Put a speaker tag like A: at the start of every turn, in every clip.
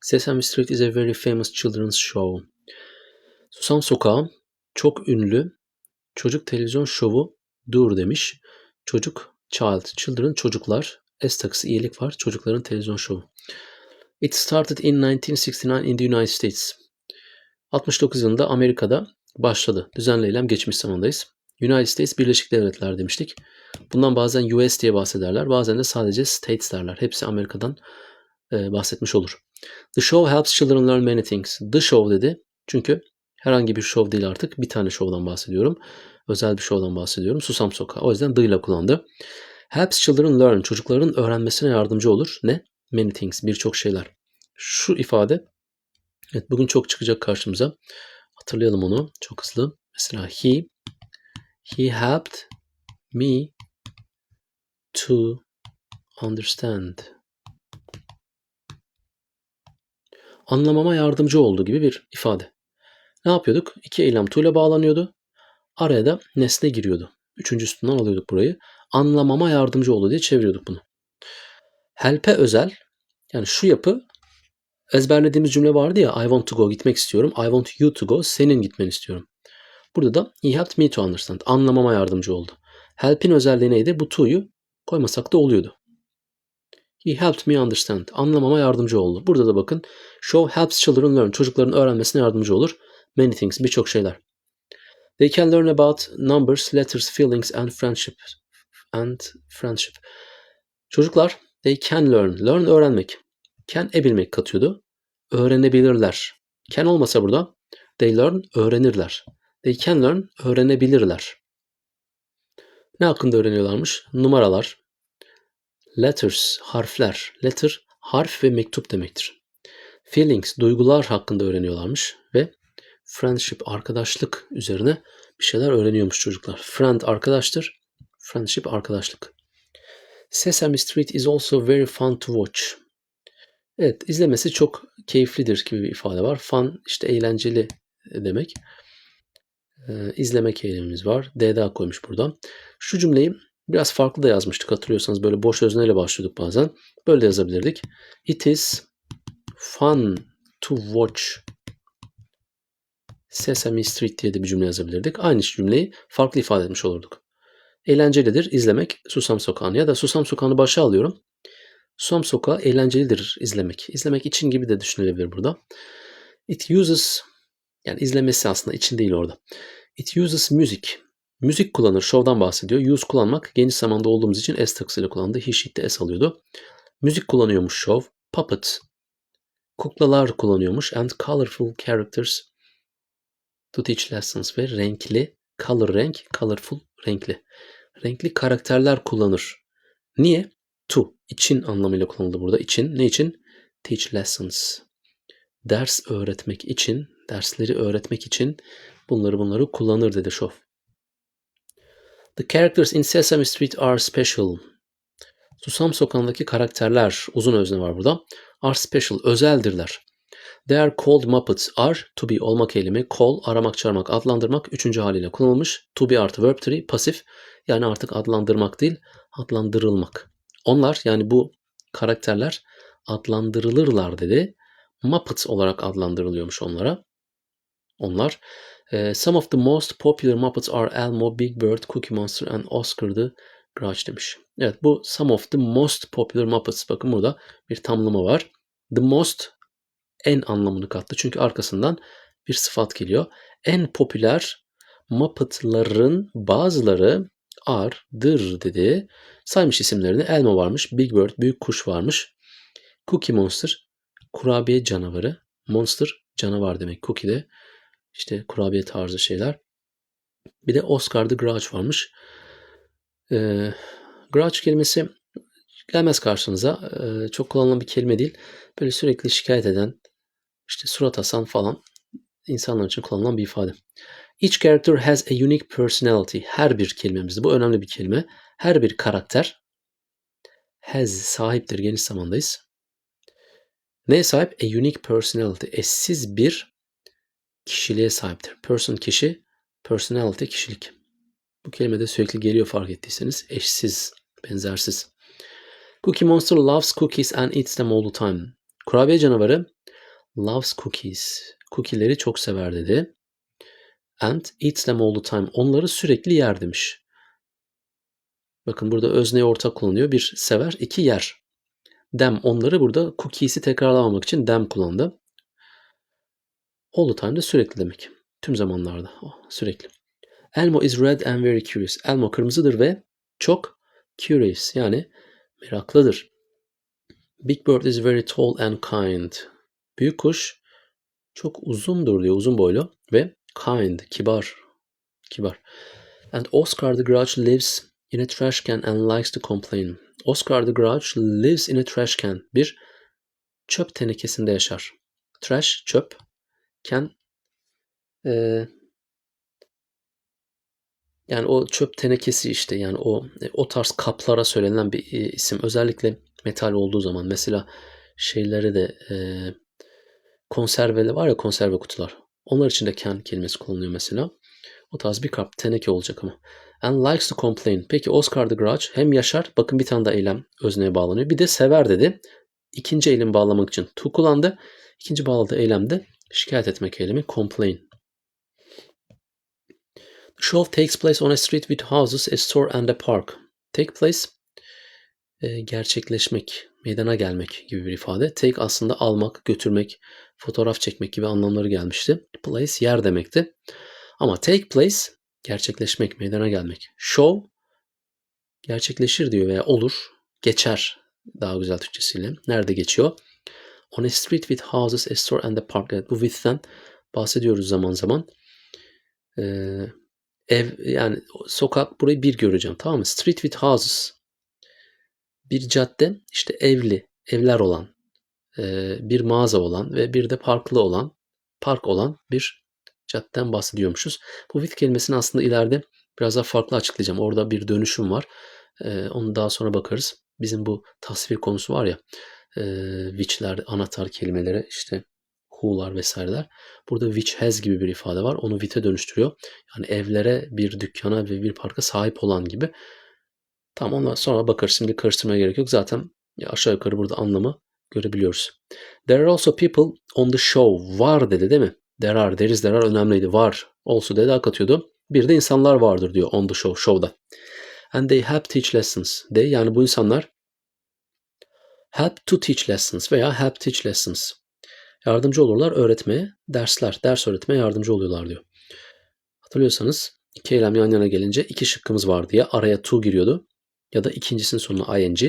A: Sesame Street is a very famous children's show. Susam Sokağı çok ünlü çocuk televizyon şovu dur demiş. Çocuk, child, children, çocuklar. S iyilik var. Çocukların televizyon şovu. It started in 1969 in the United States. 69 yılında Amerika'da başladı. Düzenli eylem geçmiş zamandayız. United States Birleşik Devletler demiştik. Bundan bazen US diye bahsederler. Bazen de sadece States derler. Hepsi Amerika'dan e, bahsetmiş olur. The show helps children learn many things. The show dedi. Çünkü herhangi bir show değil artık. Bir tane show'dan bahsediyorum. Özel bir show'dan bahsediyorum. Susam Sokağı. O yüzden the ile kullandı. Helps children learn. Çocukların öğrenmesine yardımcı olur. Ne? Many things. Birçok şeyler. Şu ifade evet bugün çok çıkacak karşımıza. Hatırlayalım onu çok hızlı. Mesela he he helped me to understand. Anlamama yardımcı oldu gibi bir ifade. Ne yapıyorduk? İki eylem ile bağlanıyordu. Araya da nesne giriyordu. Üçüncü üstünden alıyorduk burayı. Anlamama yardımcı oldu diye çeviriyorduk bunu. Help'e özel yani şu yapı ezberlediğimiz cümle vardı ya I want to go gitmek istiyorum. I want you to go senin gitmeni istiyorum. Burada da he helped me to understand. Anlamama yardımcı oldu. Help'in özelliği neydi? Bu to'yu koymasak da oluyordu. He helped me understand. Anlamama yardımcı oldu. Burada da bakın show helps children learn. Çocukların öğrenmesine yardımcı olur. Many things. Birçok şeyler. They can learn about numbers, letters, feelings and friendship. And friendship. Çocuklar they can learn. Learn öğrenmek. Can ebilmek katıyordu. Öğrenebilirler. Can olmasa burada they learn öğrenirler. They can learn öğrenebilirler. Ne hakkında öğreniyorlarmış? Numaralar, letters, harfler. Letter, harf ve mektup demektir. Feelings, duygular hakkında öğreniyorlarmış ve friendship, arkadaşlık üzerine bir şeyler öğreniyormuş çocuklar. Friend, arkadaştır. Friendship, arkadaşlık. Sesame Street is also very fun to watch. Evet, izlemesi çok keyiflidir gibi bir ifade var. Fun, işte eğlenceli demek. Ee, izlemek eylemimiz var. D daha koymuş burada. Şu cümleyi biraz farklı da yazmıştık hatırlıyorsanız. Böyle boş özneyle başlıyorduk bazen. Böyle de yazabilirdik. It is fun to watch Sesame Street diye de bir cümle yazabilirdik. Aynı cümleyi farklı ifade etmiş olurduk. Eğlencelidir izlemek Susam Sokağı'nı ya da Susam Sokağı'nı başa alıyorum. Susam Sokağı eğlencelidir izlemek. İzlemek için gibi de düşünülebilir burada. It uses yani izlemesi aslında için değil orada. It uses music. Müzik kullanır. Show'dan bahsediyor. Use kullanmak geniş zamanda olduğumuz için S takısıyla kullandı. He she'de S alıyordu. Müzik kullanıyormuş show. Puppet. Kuklalar kullanıyormuş. And colorful characters to teach lessons ve renkli. Color renk. Colorful renkli. Renkli karakterler kullanır. Niye? To. için anlamıyla kullanıldı burada. İçin. Ne için? Teach lessons. Ders öğretmek için, dersleri öğretmek için bunları bunları kullanır dedi Şov. The characters in Sesame Street are special. Susam Sokağı'ndaki karakterler, uzun özne var burada, are special, özeldirler. They are called Muppets. Are, to be olmak eylemi, call, aramak, çağırmak, adlandırmak, üçüncü haliyle kullanılmış. To be artı verb 3, pasif, yani artık adlandırmak değil, adlandırılmak. Onlar, yani bu karakterler adlandırılırlar dedi. Muppets olarak adlandırılıyormuş onlara. Onlar. Uh, some of the most popular Muppets are Elmo, Big Bird, Cookie Monster and Oscar the Grouch demiş. Evet bu some of the most popular Muppets. Bakın burada bir tamlama var. The most en anlamını kattı. Çünkü arkasından bir sıfat geliyor. En popüler Muppet'ların bazıları ardır dedi. Saymış isimlerini. Elmo varmış. Big Bird, büyük kuş varmış. Cookie Monster, kurabiye canavarı. Monster canavar demek. Cookie de işte kurabiye tarzı şeyler. Bir de Oscar the Grouch varmış. Ee, Grouch kelimesi gelmez karşınıza. Ee, çok kullanılan bir kelime değil. Böyle sürekli şikayet eden, işte surat asan falan insanlar için kullanılan bir ifade. Each character has a unique personality. Her bir kelimemizde. Bu önemli bir kelime. Her bir karakter has sahiptir. Geniş zamandayız. Neye sahip? A unique personality. Eşsiz bir kişiliğe sahiptir. Person kişi, personality kişilik. Bu kelime de sürekli geliyor fark ettiyseniz. Eşsiz, benzersiz. Cookie Monster loves cookies and eats them all the time. Kurabiye canavarı Loves cookies. Cookie'leri çok sever dedi. And eats them all the time. Onları sürekli yer demiş. Bakın burada özneyi ortak kullanıyor. Bir sever, iki yer. Them onları burada cookies'i tekrarlamamak için them kullandı. All the time de sürekli demek. Tüm zamanlarda. Oh, sürekli. Elmo is red and very curious. Elmo kırmızıdır ve çok curious yani meraklıdır. Big bird is very tall and kind. Büyük kuş çok uzundur diyor, uzun boylu ve kind, kibar. Kibar. And Oscar the Grouch lives in a trash can and likes to complain. Oscar the Grouch lives in a trash can. Bir çöp tenekesinde yaşar. Trash, çöp. Can, e, yani o çöp tenekesi işte yani o o tarz kaplara söylenen bir e, isim. Özellikle metal olduğu zaman mesela şeyleri de e, konserveli var ya konserve kutular. Onlar için de can kelimesi kullanılıyor mesela. O tarz bir kap teneke olacak ama. And likes to complain. Peki Oscar the Grouch hem yaşar. Bakın bir tane daha eylem özneye bağlanıyor. Bir de sever dedi. İkinci eylemi bağlamak için to kullandı. İkinci bağladığı eylemde şikayet etmek eylemi complain. The show takes place on a street with houses, a store and a park. Take place e, gerçekleşmek, meydana gelmek gibi bir ifade. Take aslında almak, götürmek, fotoğraf çekmek gibi anlamları gelmişti. Place yer demekti. Ama take place gerçekleşmek, meydana gelmek. Show gerçekleşir diyor veya olur, geçer daha güzel Türkçesiyle. Nerede geçiyor? On a street with houses, a store and a park. Evet, bu with'ten bahsediyoruz zaman zaman. Ee, ev yani sokak burayı bir göreceğim tamam mı? Street with houses bir cadde işte evli, evler olan, e, bir mağaza olan ve bir de parklı olan, park olan bir caddeden bahsediyormuşuz. Bu with kelimesini aslında ileride biraz daha farklı açıklayacağım. Orada bir dönüşüm var. E, onu daha sonra bakarız. Bizim bu tasvir konusu var ya, e, which'ler, anahtar kelimeleri işte who'lar vesaireler. Burada which has gibi bir ifade var. Onu with'e dönüştürüyor. Yani evlere, bir dükkana ve bir parka sahip olan gibi. Tamam ondan sonra bakarız. Şimdi karıştırmaya gerek yok. Zaten aşağı yukarı burada anlamı görebiliyoruz. There are also people on the show. Var dedi değil mi? There are, there is, there are önemliydi. Var. Also dedi katıyordu. Bir de insanlar vardır diyor on the show, show'da. And they help teach lessons. They yani bu insanlar help to teach lessons veya help teach lessons. Yardımcı olurlar öğretmeye, dersler, ders öğretmeye yardımcı oluyorlar diyor. Hatırlıyorsanız iki yan yana gelince iki şıkkımız vardı ya araya to giriyordu ya da ikincisinin sonuna ing.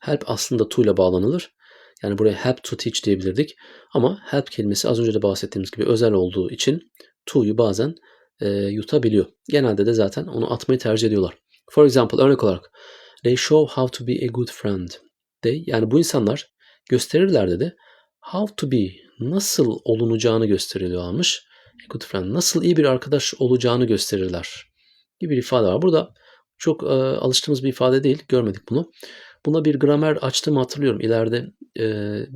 A: Help aslında to ile bağlanılır. Yani buraya help to teach diyebilirdik. Ama help kelimesi az önce de bahsettiğimiz gibi özel olduğu için to'yu bazen e, yutabiliyor. Genelde de zaten onu atmayı tercih ediyorlar. For example örnek olarak they show how to be a good friend. They yani bu insanlar gösterirler dedi. How to be nasıl olunacağını gösteriyorlarmış. A good friend nasıl iyi bir arkadaş olacağını gösterirler gibi bir ifade var. Burada çok e, alıştığımız bir ifade değil. Görmedik bunu. Buna bir gramer açtığımı hatırlıyorum. İleride e,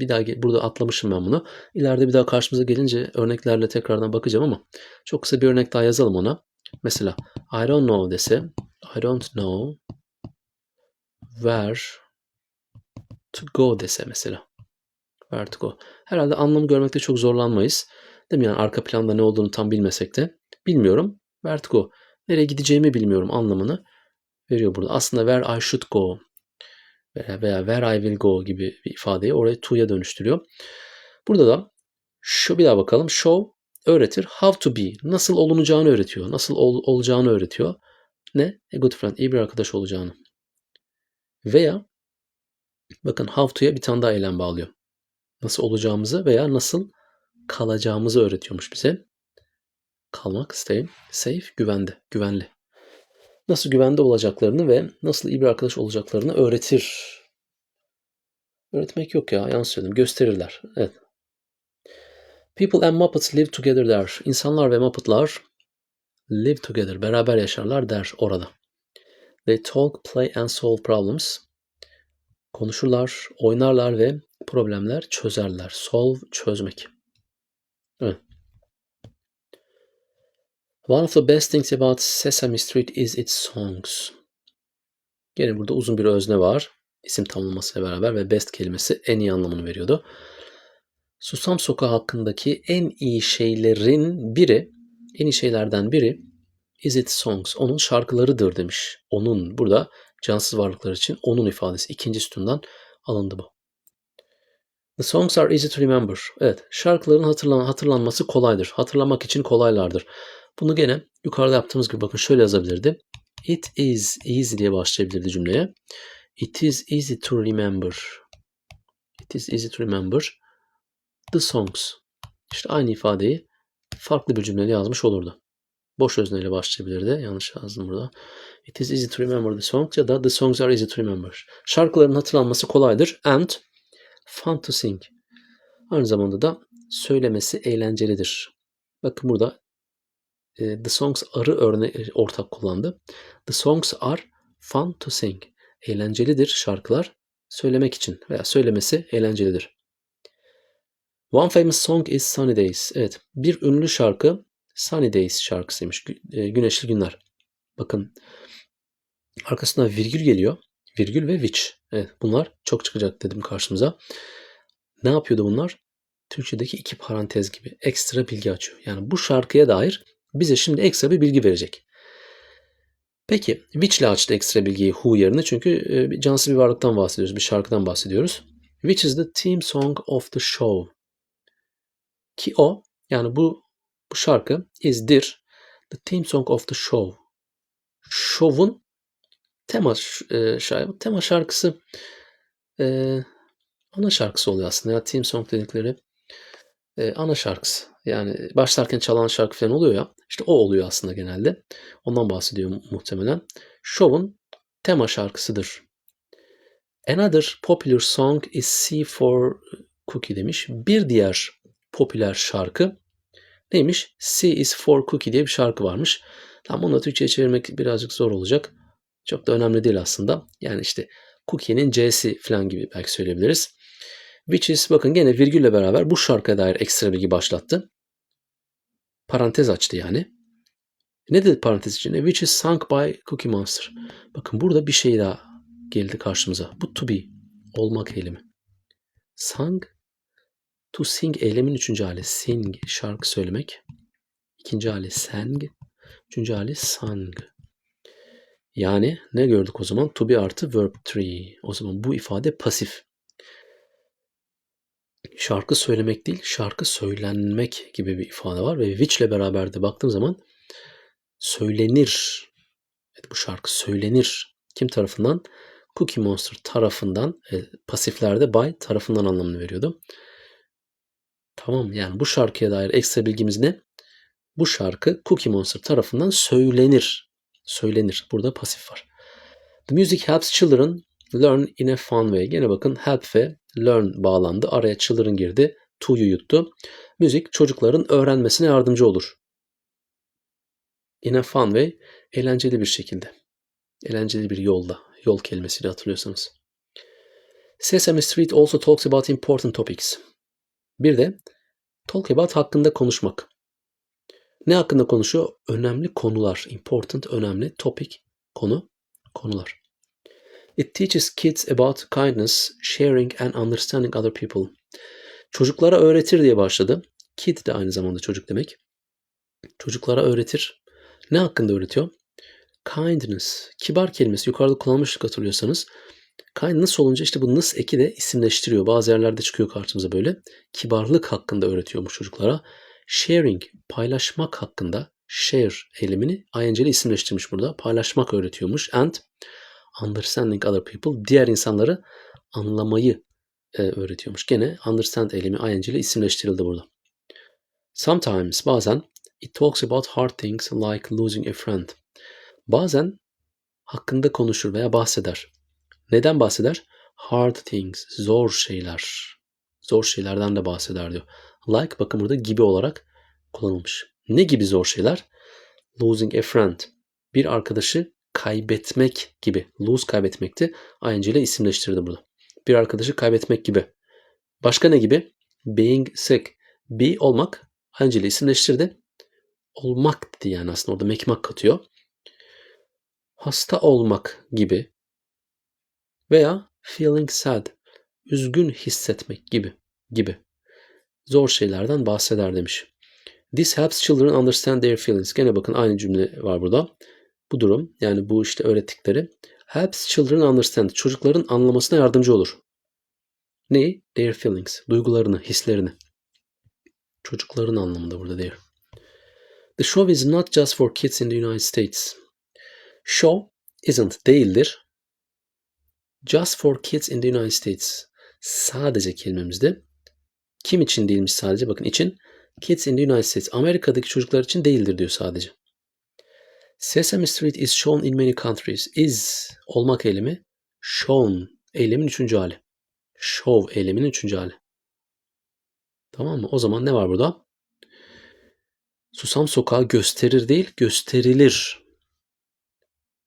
A: bir daha burada atlamışım ben bunu. İleride bir daha karşımıza gelince örneklerle tekrardan bakacağım ama çok kısa bir örnek daha yazalım ona. Mesela I don't know dese I don't know where to go dese mesela. Where to go. Herhalde anlamı görmekte çok zorlanmayız. Değil mi? Yani arka planda ne olduğunu tam bilmesek de. Bilmiyorum. Where to go. Nereye gideceğimi bilmiyorum anlamını veriyor burada. Aslında where I should go veya, where I will go gibi bir ifadeyi oraya to'ya dönüştürüyor. Burada da şu bir daha bakalım. Show öğretir. How to be. Nasıl olunacağını öğretiyor. Nasıl ol, olacağını öğretiyor. Ne? A good friend. iyi bir arkadaş olacağını. Veya bakın how to'ya bir tane daha eylem bağlıyor. Nasıl olacağımızı veya nasıl kalacağımızı öğretiyormuş bize. Kalmak, stay, safe, güvende, güvenli nasıl güvende olacaklarını ve nasıl iyi bir arkadaş olacaklarını öğretir. Öğretmek yok ya, yanlış söyledim. Gösterirler. Evet. People and Muppets live together der. İnsanlar ve Muppetlar live together, beraber yaşarlar der orada. They talk, play and solve problems. Konuşurlar, oynarlar ve problemler çözerler. Solve, çözmek. Evet. One of the best things about Sesame Street is its songs. Yine burada uzun bir özne var. İsim tamlamasıyla beraber ve best kelimesi en iyi anlamını veriyordu. Susam Sokağı hakkındaki en iyi şeylerin biri, en iyi şeylerden biri is its songs. Onun şarkılarıdır demiş. Onun burada cansız varlıklar için onun ifadesi ikinci sütundan alındı bu. The songs are easy to remember. Evet, şarkıların hatırlan hatırlanması kolaydır. Hatırlamak için kolaylardır. Bunu gene yukarıda yaptığımız gibi bakın şöyle yazabilirdi. It is easy diye başlayabilirdi cümleye. It is easy to remember. It is easy to remember the songs. İşte aynı ifadeyi farklı bir cümleyle yazmış olurdu. Boş özneyle başlayabilirdi. Yanlış yazdım burada. It is easy to remember the songs ya da the songs are easy to remember. Şarkıların hatırlanması kolaydır and fun to sing. Aynı zamanda da söylemesi eğlencelidir. Bakın burada e, the songs arı örne ortak kullandı. The songs are fun to sing. Eğlencelidir şarkılar söylemek için veya söylemesi eğlencelidir. One famous song is Sunny Days. Evet, bir ünlü şarkı Sunny Days şarkısıymış. e, Güneşli günler. Bakın arkasına virgül geliyor. Virgül ve which. Evet, bunlar çok çıkacak dedim karşımıza. Ne yapıyordu bunlar? Türkçedeki iki parantez gibi ekstra bilgi açıyor. Yani bu şarkıya dair bize şimdi ekstra bir bilgi verecek. Peki which ile açtı ekstra bilgiyi who yerine çünkü e, cansız bir varlıktan bahsediyoruz, bir şarkıdan bahsediyoruz. Which is the theme song of the show. Ki o yani bu bu şarkı is'dir the theme song of the show. Show'un tema e, şarkı, tema şarkısı e, ana şarkısı oluyor aslında ya theme song dedikleri e, ana şarkısı. Yani başlarken çalan şarkı falan oluyor ya. İşte o oluyor aslında genelde. Ondan bahsediyor muhtemelen. Show'un tema şarkısıdır. Another popular song is C for Cookie demiş. Bir diğer popüler şarkı neymiş? C is for Cookie diye bir şarkı varmış. Tam onu da Türkçe'ye çevirmek birazcık zor olacak. Çok da önemli değil aslında. Yani işte Cookie'nin C'si falan gibi belki söyleyebiliriz. Which is bakın gene virgülle beraber bu şarkıya dair ekstra bilgi başlattı. Parantez açtı yani. Ne dedi parantez içinde? Which is sung by Cookie Monster. Bakın burada bir şey daha geldi karşımıza. Bu to be. Olmak eylemi. Sung. To sing eylemin üçüncü hali. Sing. Şarkı söylemek. İkinci hali sang. Üçüncü hali sung. Yani ne gördük o zaman? To be artı verb 3. O zaman bu ifade pasif şarkı söylemek değil, şarkı söylenmek gibi bir ifade var ve which ile beraber de baktığım zaman söylenir. Evet, bu şarkı söylenir. Kim tarafından? Cookie Monster tarafından, e, pasiflerde by tarafından anlamını veriyordu. Tamam yani bu şarkıya dair ekstra bilgimiz ne? Bu şarkı Cookie Monster tarafından söylenir. Söylenir. Burada pasif var. The music helps children learn in a fun way. Gene bakın help ve learn bağlandı. Araya children girdi. To'yu yuttu. Müzik çocukların öğrenmesine yardımcı olur. In a fun way, eğlenceli bir şekilde. Eğlenceli bir yolda. Yol kelimesiyle hatırlıyorsanız. Sesame Street also talks about important topics. Bir de talk about hakkında konuşmak. Ne hakkında konuşuyor? Önemli konular. Important, önemli. Topic, konu, konular. It teaches kids about kindness, sharing and understanding other people. Çocuklara öğretir diye başladı. Kid de aynı zamanda çocuk demek. Çocuklara öğretir. Ne hakkında öğretiyor? Kindness. Kibar kelimesi yukarıda kullanmıştık hatırlıyorsanız. Kindness olunca işte bu nıs eki de isimleştiriyor. Bazı yerlerde çıkıyor karşımıza böyle. Kibarlık hakkında öğretiyormuş çocuklara. Sharing, paylaşmak hakkında share eylemini ing isimleştirmiş burada. Paylaşmak öğretiyormuş. And understanding other people diğer insanları anlamayı e, öğretiyormuş. Gene understand eylemi ing isimleştirildi burada. Sometimes bazen it talks about hard things like losing a friend. Bazen hakkında konuşur veya bahseder. Neden bahseder? Hard things, zor şeyler. Zor şeylerden de bahseder diyor. Like bakın burada gibi olarak kullanılmış. Ne gibi zor şeyler? Losing a friend. Bir arkadaşı kaybetmek gibi. Lose kaybetmekti. ING ile isimleştirdi burada. Bir arkadaşı kaybetmek gibi. Başka ne gibi? Being sick. Be olmak. ING ile isimleştirdi. Olmak yani aslında orada mekmak katıyor. Hasta olmak gibi. Veya feeling sad. Üzgün hissetmek gibi. Gibi. zor şeylerden bahseder demiş. This helps children understand their feelings. Gene bakın aynı cümle var burada. Bu durum yani bu işte öğrettikleri helps children understand. Çocukların anlamasına yardımcı olur. Ne? Their feelings. Duygularını, hislerini. Çocukların anlamında burada their. The show is not just for kids in the United States. Show isn't değildir. Just for kids in the United States. Sadece kelimemizde. Kim için değilmiş sadece? Bakın için. Kids in the United States. Amerika'daki çocuklar için değildir diyor sadece. Sesame Street is shown in many countries. Is olmak eylemi. Shown eylemin üçüncü hali. Show eyleminin üçüncü hali. Tamam mı? O zaman ne var burada? Susam sokağı gösterir değil, gösterilir.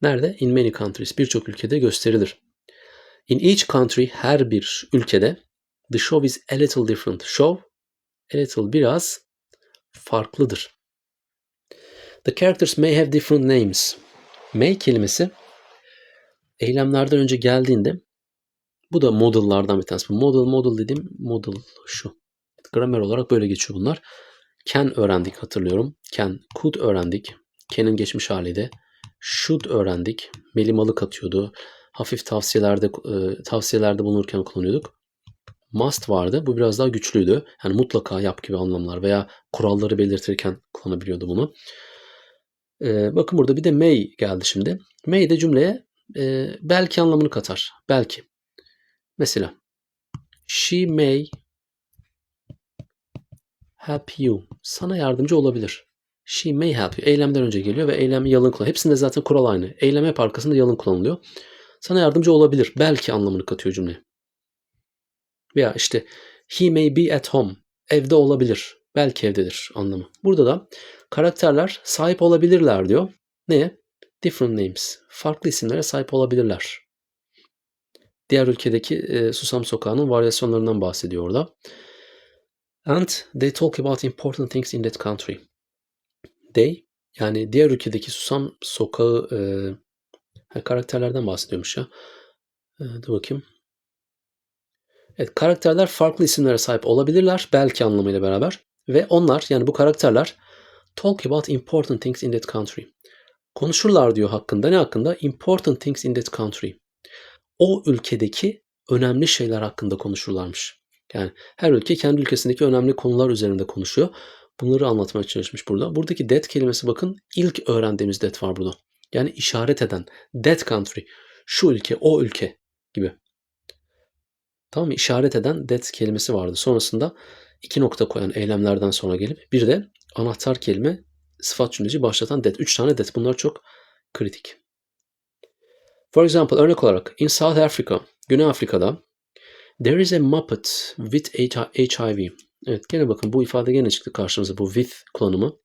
A: Nerede? In many countries. Birçok ülkede gösterilir. In each country, her bir ülkede the show is a little different. Show, a little biraz farklıdır. The characters may have different names. May kelimesi eylemlerden önce geldiğinde bu da model'lardan bir tanesi. Model, model dediğim model şu. Gramer olarak böyle geçiyor bunlar. Can öğrendik hatırlıyorum. Can, could öğrendik. Can'in geçmiş haliydi. Should öğrendik. Melimalı katıyordu. Hafif tavsiyelerde e, tavsiyelerde bulunurken kullanıyorduk. Must vardı. Bu biraz daha güçlüydü. Yani mutlaka yap gibi anlamlar veya kuralları belirtirken kullanabiliyordu bunu. E, bakın burada bir de may geldi şimdi. May de cümleye e, belki anlamını katar. Belki. Mesela she may help you. Sana yardımcı olabilir. She may help you. Eylemden önce geliyor ve eylem yalın kullanılıyor. Hepsinde zaten kural aynı. Eylem hep arkasında yalın kullanılıyor. Sana yardımcı olabilir. Belki anlamını katıyor cümleye. Veya işte he may be at home. Evde olabilir. Belki evdedir anlamı. Burada da karakterler sahip olabilirler diyor. Neye? Different names. Farklı isimlere sahip olabilirler. Diğer ülkedeki e, Susam Sokağı'nın varyasyonlarından bahsediyor orada. And they talk about important things in that country. They yani diğer ülkedeki Susam Sokağı e, karakterlerden bahsediyormuş ya. E, dur bakayım. Evet karakterler farklı isimlere sahip olabilirler belki anlamıyla beraber. Ve onlar yani bu karakterler talk about important things in that country. Konuşurlar diyor hakkında. Ne hakkında? Important things in that country. O ülkedeki önemli şeyler hakkında konuşurlarmış. Yani her ülke kendi ülkesindeki önemli konular üzerinde konuşuyor. Bunları anlatmaya çalışmış burada. Buradaki that kelimesi bakın ilk öğrendiğimiz that var burada. Yani işaret eden that country. Şu ülke, o ülke gibi. Tamam mı? İşaret eden that kelimesi vardı. Sonrasında iki nokta koyan eylemlerden sonra gelip bir de anahtar kelime sıfat cümleci başlatan that. Üç tane that. Bunlar çok kritik. For example örnek olarak in South Africa, Güney Afrika'da there is a Muppet with HIV. Evet gene bakın bu ifade gene çıktı karşımıza bu with kullanımı.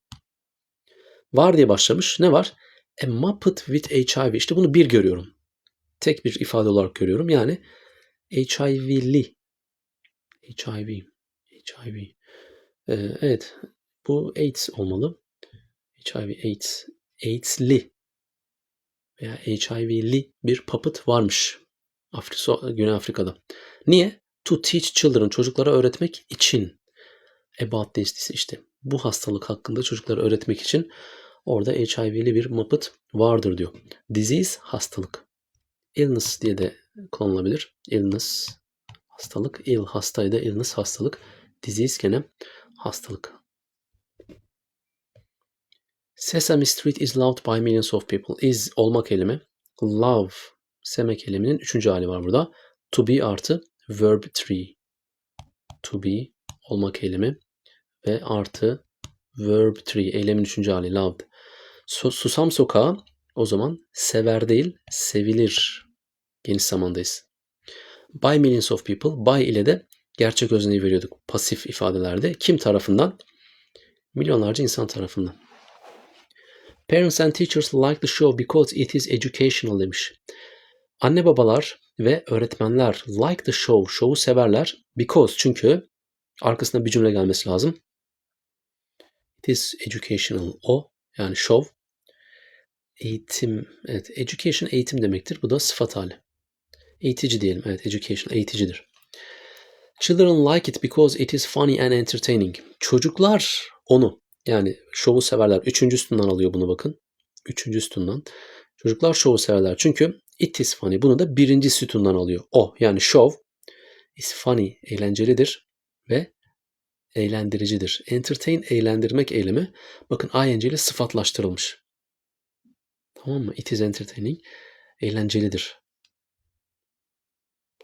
A: Var diye başlamış. Ne var? A Muppet with HIV. İşte bunu bir görüyorum. Tek bir ifade olarak görüyorum. Yani HIV'li. HIV. HIV. Ee, evet. Bu AIDS olmalı. HIV, AIDS. AIDS'li veya HIV'li bir puppet varmış. Afrika, Güney Afrika'da. Niye? To teach children. Çocuklara öğretmek için. About this işte. Bu hastalık hakkında çocuklara öğretmek için orada HIV'li bir muppet vardır diyor. Disease hastalık. Illness diye de kullanılabilir. Illness hastalık. Ill hastaydı. Illness hastalık. Disease gene hastalık. Sesame Street is loved by millions of people. Is olmak elimi. Love sevmek eliminin üçüncü hali var burada. To be artı verb tree. To be olmak eylemi ve artı verb tree eylemin üçüncü hali loved. Susam sokağı o zaman sever değil sevilir. Geniş zamandayız. By millions of people. By ile de gerçek özneyi veriyorduk pasif ifadelerde. Kim tarafından? Milyonlarca insan tarafından. Parents and teachers like the show because it is educational demiş. Anne babalar ve öğretmenler like the show, show'u severler because çünkü arkasında bir cümle gelmesi lazım. It is educational. O yani show eğitim, evet education eğitim demektir. Bu da sıfat hali. Eğitici diyelim. Evet education eğiticidir. Children like it because it is funny and entertaining. Çocuklar onu yani şovu severler. Üçüncü sütundan alıyor bunu bakın. Üçüncü sütundan. Çocuklar şovu severler. Çünkü it is funny. Bunu da birinci sütundan alıyor. O yani show is funny. Eğlencelidir ve eğlendiricidir. Entertain eğlendirmek eylemi. Bakın ing ile sıfatlaştırılmış. Tamam mı? It is entertaining. Eğlencelidir.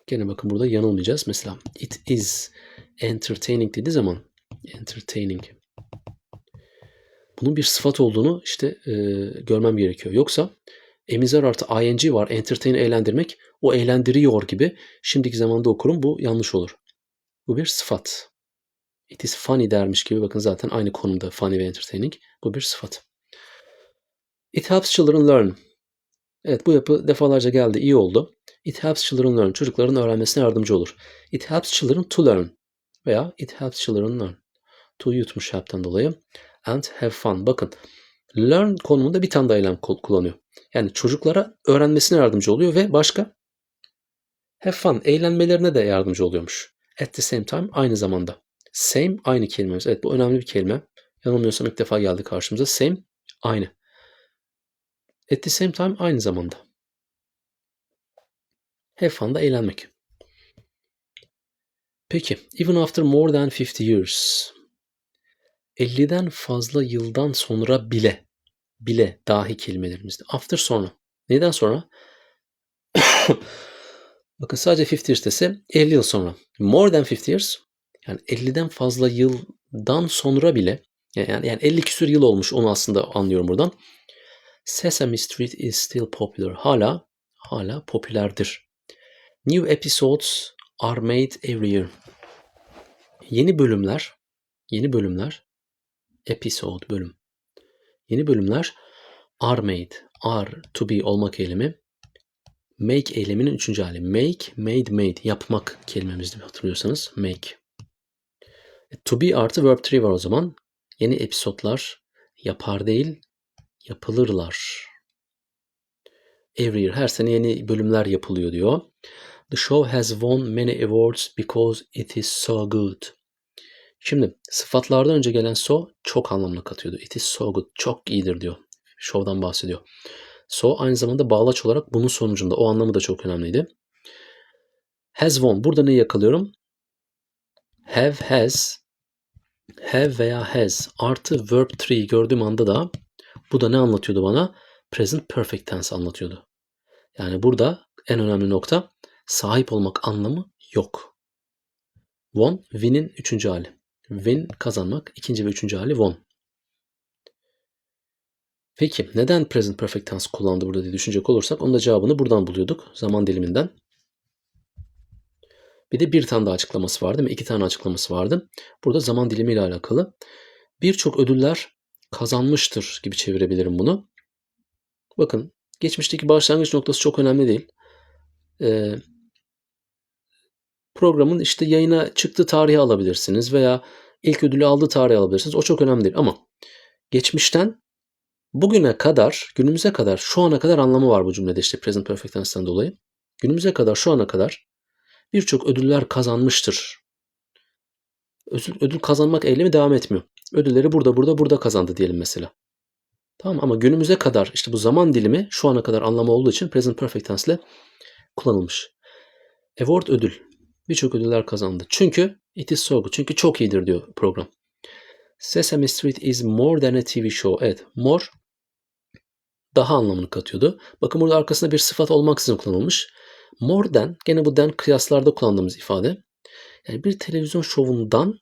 A: Gene bakın burada yanılmayacağız. Mesela it is entertaining dediği zaman entertaining. Bunun bir sıfat olduğunu işte e, görmem gerekiyor. Yoksa emizar artı ing var. Entertain eğlendirmek. O eğlendiriyor gibi. Şimdiki zamanda okurum. Bu yanlış olur. Bu bir sıfat. It is funny dermiş gibi. Bakın zaten aynı konumda funny ve entertaining. Bu bir sıfat. It helps children learn. Evet bu yapı defalarca geldi. iyi oldu. It helps children learn. Çocukların öğrenmesine yardımcı olur. It helps children to learn. Veya it helps children learn. To yutmuş help'ten dolayı. And have fun. Bakın learn konumunda bir tane daha kullanıyor. Yani çocuklara öğrenmesine yardımcı oluyor ve başka have fun eğlenmelerine de yardımcı oluyormuş. At the same time aynı zamanda. Same aynı kelimemiz. Evet bu önemli bir kelime. Yanılmıyorsam ilk defa geldi karşımıza. Same aynı. At the same time aynı zamanda. Have fun da eğlenmek. Peki, even after more than 50 years. 50'den fazla yıldan sonra bile, bile dahi kelimelerimizde. After sonra. Neden sonra? Bakın sadece 50 years dese 50 yıl sonra. More than 50 years yani 50'den fazla yıldan sonra bile yani, yani 50 küsur yıl olmuş onu aslında anlıyorum buradan. Sesame Street is still popular. Hala hala popülerdir. New episodes are made every year. Yeni bölümler, yeni bölümler, episode bölüm. Yeni bölümler are made, are to be olmak eylemi. Make eyleminin üçüncü hali. Make, made, made. Yapmak kelimemizdi hatırlıyorsanız. Make. E, to be artı verb 3 var o zaman. Yeni episodlar yapar değil, yapılırlar. Every year, her sene yeni bölümler yapılıyor diyor. The show has won many awards because it is so good. Şimdi sıfatlardan önce gelen so çok anlamına katıyordu. It is so good. Çok iyidir diyor. Show'dan bahsediyor. So aynı zamanda bağlaç olarak bunun sonucunda. O anlamı da çok önemliydi. Has won. Burada neyi yakalıyorum? Have, has, have veya has artı verb 3 gördüğüm anda da bu da ne anlatıyordu bana? Present perfect tense anlatıyordu. Yani burada en önemli nokta sahip olmak anlamı yok. Won, win'in üçüncü hali. Win kazanmak, ikinci ve üçüncü hali won. Peki neden present perfect tense kullandı burada diye düşünecek olursak onun da cevabını buradan buluyorduk. Zaman diliminden. Bir de bir tane daha açıklaması vardı değil mi? İki tane açıklaması vardı. Burada zaman dilimiyle alakalı. Birçok ödüller kazanmıştır gibi çevirebilirim bunu. Bakın geçmişteki başlangıç noktası çok önemli değil. Ee, programın işte yayına çıktığı tarihi alabilirsiniz veya ilk ödülü aldığı tarihi alabilirsiniz. O çok önemli değil ama geçmişten bugüne kadar, günümüze kadar, şu ana kadar anlamı var bu cümlede işte present perfect tense'den dolayı. Günümüze kadar, şu ana kadar birçok ödüller kazanmıştır. Ödül, ödül kazanmak eylemi devam etmiyor. Ödülleri burada, burada, burada kazandı diyelim mesela. Tamam ama günümüze kadar işte bu zaman dilimi şu ana kadar anlamı olduğu için present perfect tense ile kullanılmış. Award ödül. Birçok ödüller kazandı. Çünkü it is so good. Çünkü çok iyidir diyor program. Sesame Street is more than a TV show. Evet, more daha anlamını katıyordu. Bakın burada arkasında bir sıfat olmaksızın kullanılmış. More than, gene bu than kıyaslarda kullandığımız ifade. Yani bir televizyon şovundan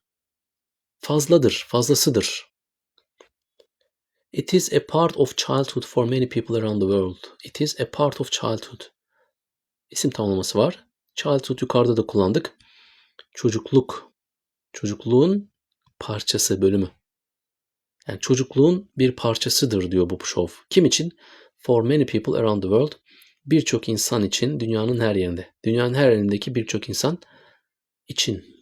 A: fazladır, fazlasıdır. It is a part of childhood for many people around the world. It is a part of childhood. İsim tamlaması var. Childhood yukarıda da kullandık. Çocukluk. Çocukluğun parçası, bölümü. Yani çocukluğun bir parçasıdır diyor bu show. Kim için? For many people around the world. Birçok insan için dünyanın her yerinde. Dünyanın her yerindeki birçok insan için